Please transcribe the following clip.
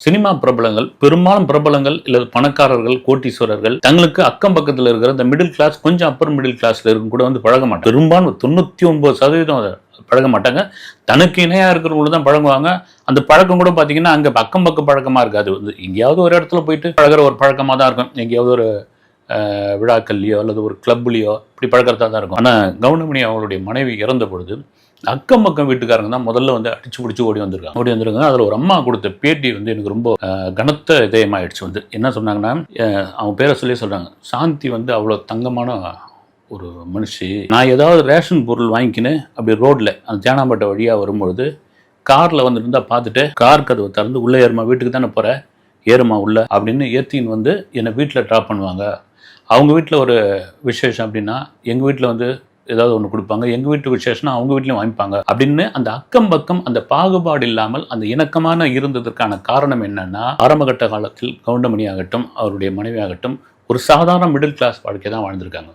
Cinema பிரபலங்கள் பெரும்பாலும் பிரபலங்கள் இல்லது பணக்காரர்கள் கோட்டீஸ்வரர்கள் தங்களுக்கு அக்கம் பக்கத்தில் இருக்கிற இந்த மிடில் கிளாஸ் கொஞ்சம் அப்பர் மிடில் கிளாஸ்ல இருக்கும் கூட வந்து பழக மாட்டாங்க. பெரும்பாலும் தொண்ணூத்தி ஒன்பது சதவீதம் பழக மாட்டாங்க. தனக்கு இணையா இருக்கிறவங்களும் தான் பழகுவாங்க. அந்த பழக்கம் கூட பாத்தீங்கன்னா அங்க அக்கம் பக்கம் பழக்கமா இருக்காது. வந்து எங்கேயாவது ஒரு இடத்துல போயிட்டு பழகுற ஒரு பழக்கமா தான் இருக்கும். எங்கேயாவது ஒரு அஹ், விழாக்கள்லையோ அல்லது ஒரு கிளப்லையோ இப்படி பழக்கிறதா தான் இருக்கும். ஆனா கவுனமணி அவங்களுடைய மனைவி இறந்த பொழுது அக்கம் பக்கம் வீட்டுக்காரங்க தான் முதல்ல வந்து அடிச்சு பிடிச்சி ஓடி வந்திருக்காங்க. ஓடி வந்திருக்காங்க. அதில் ஒரு அம்மா கொடுத்த பேட்டி வந்து எனக்கு ரொம்ப கனத்த இதயமாயிடுச்சு வந்து. என்ன சொன்னாங்கன்னா அவங்க பேரை சொல்லி சொல்கிறாங்க சாந்தி வந்து அவ்வளோ தங்கமான ஒரு மனுஷி. நான் ஏதாவது ரேஷன் பொருள் வாங்கிக்கின்னு அப்படி ரோட்டில் அந்த தேனாம்பேட்டை வழியாக வரும்பொழுது காரில் வந்துருந்தா பார்த்துட்டு கார் கதவை திறந்து உள்ளே ஏறுமா வீட்டுக்கு தானே போகிற ஏறுமா உள்ள அப்படின்னு ஏற்றின்னு வந்து என்னை வீட்டில் ட்ராப் பண்ணுவாங்க. அவங்க வீட்டில் ஒரு விசேஷம் அப்படின்னா எங்கள் வீட்டில் வந்து ஏதாவது ஒன்று கொடுப்பாங்க எங்கள் வீட்டு விசேஷம்னா அவங்க வீட்லையும் வாங்கிப்பாங்க. அப்படின்னு அந்த அக்கம் பக்கம் அந்த பாகுபாடு இல்லாமல் அந்த இணக்கமான இருந்ததற்கான காரணம் என்னன்னா ஆரம்பகட்ட காலத்தில் கவுண்டமணி ஆகட்டும் அவருடைய மனைவி ஆகட்டும் ஒரு சாதாரண மிடில் கிளாஸ் வாழ்க்கை தான் வாழ்ந்திருக்காங்க.